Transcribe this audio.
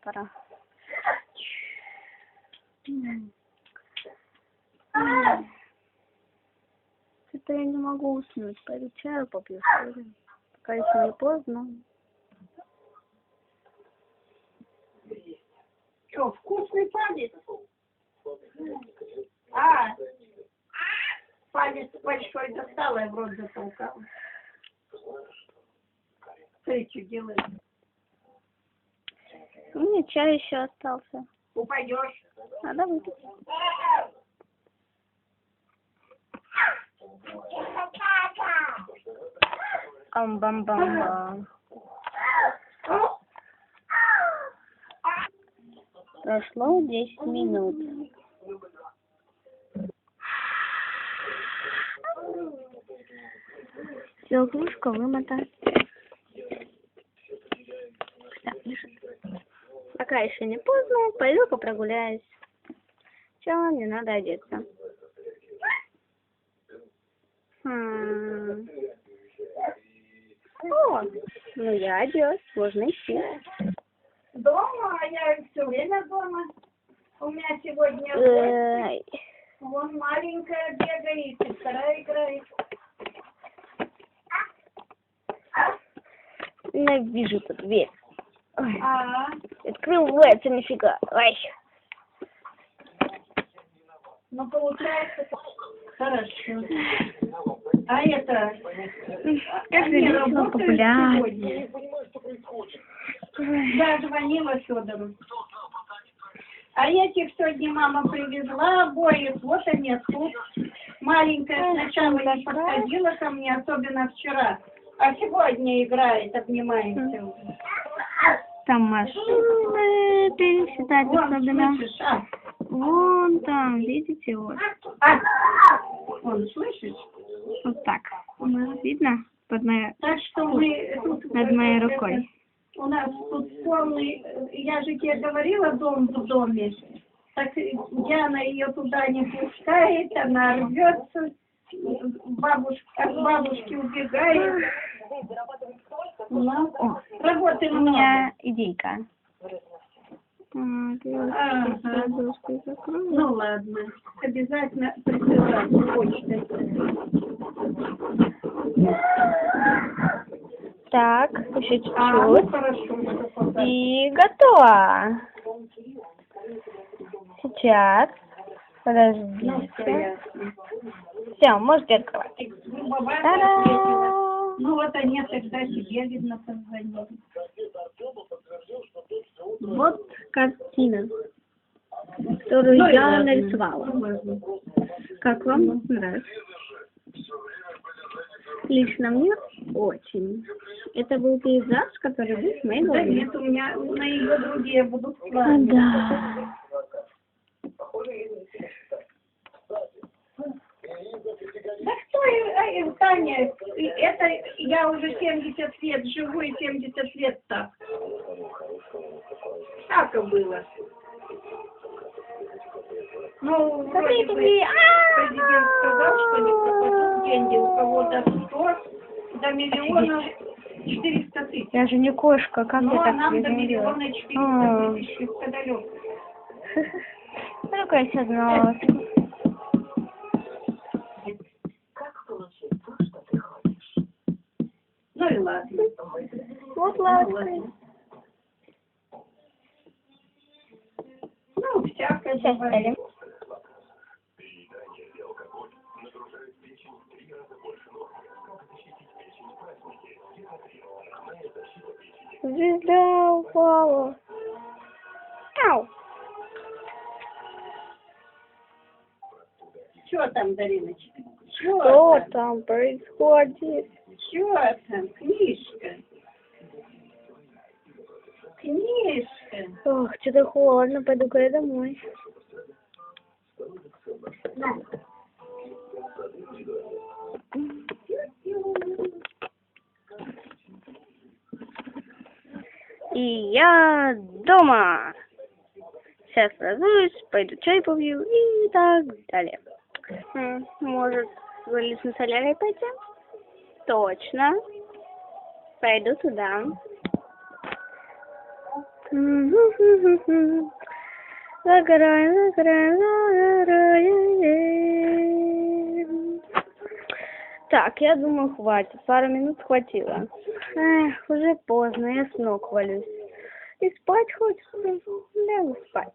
пора. Что-то я не могу уснуть. Пойду чаю попью, что ли. Пока еще не поздно. Что, вкусный палец? А, палец большой достала и в рот затолкала. Ты что делаешь? У меня чай еще остался. Упадешь? Надо выпить. Ам-бам-бам-бам. Прошло 10 минут. Все, кружка вымыта. Так, лежит. Пока еще не поздно, пойду-ка прогуляюсь. Все, мне надо одеться. Хм. О, ну я одет, можно идти. Дома, а я все время дома. У меня сегодня Эй, вон маленькая бегает, и вторая играет. Ненавижу эту дверь. Ой, А, открывается нифига. Ой. ну получается хорошо. А это... Как же весело работают погулять. сегодня? Да, звонила Федору. А этих сегодня мама привезла обоих, вот они тут. Маленькая сначала не подходила ко мне, особенно вчера. А сегодня играет, обнимаемся. уже. Там машины переседать Вон, особенно. а? Вон там, видите, вот. А? Вон, слышишь? Вот так. Видно? Под моей, Так что мы тут... над моей рукой. У нас тут полный, я же тебе говорила, дом в доме. Так Яна ее туда не пускает, она рвется, бабушка, от бабушки убегает. Ну, О, работы у много. меня идейка. Так, я Ага. закрою. Ну ладно, обязательно присылать почтой. Так, еще А, ну чуть-чуть. хорошо. И готово. Сейчас. Ну, Подождите. ясно. Все, можете открывать. Та-дам! Ну вот они тогда себе, видно, позвонили. Вот картина, которую Ну я нарисовала. Ладно. Как вам нравится? Лично мне очень. Это был пейзаж, который был в моей Да голове. нет, у меня на ее другие будут планы. Да. Да э, Таня, это я уже 70 лет живу и 70 лет так. Так и было. Ну, вроде бы президент сказал, что не пропадут деньги у кого-то 100 до миллиона 400 тысяч. Я же не кошка, как Ну, я а так нам до миллиона 400 А. тысяч это далеко. Ну, какая сейчас Вот Ну, лавочка. Ну, всякое бывает. Звезда упала. Ау. Что там, Дариночка? Что Что там? там происходит? Что там? Книжка. Книжка. Ох, что-то холодно, пойду-ка я домой. На. И я дома. Сейчас разуюсь, пойду чай попью и так далее. Может, вылез на солярий пойти? Точно. Пойду туда. Так, я думаю, хватит. Пару минут хватило. Эх, уже поздно, я с ног валюсь. И спать хочется. Лягу спать.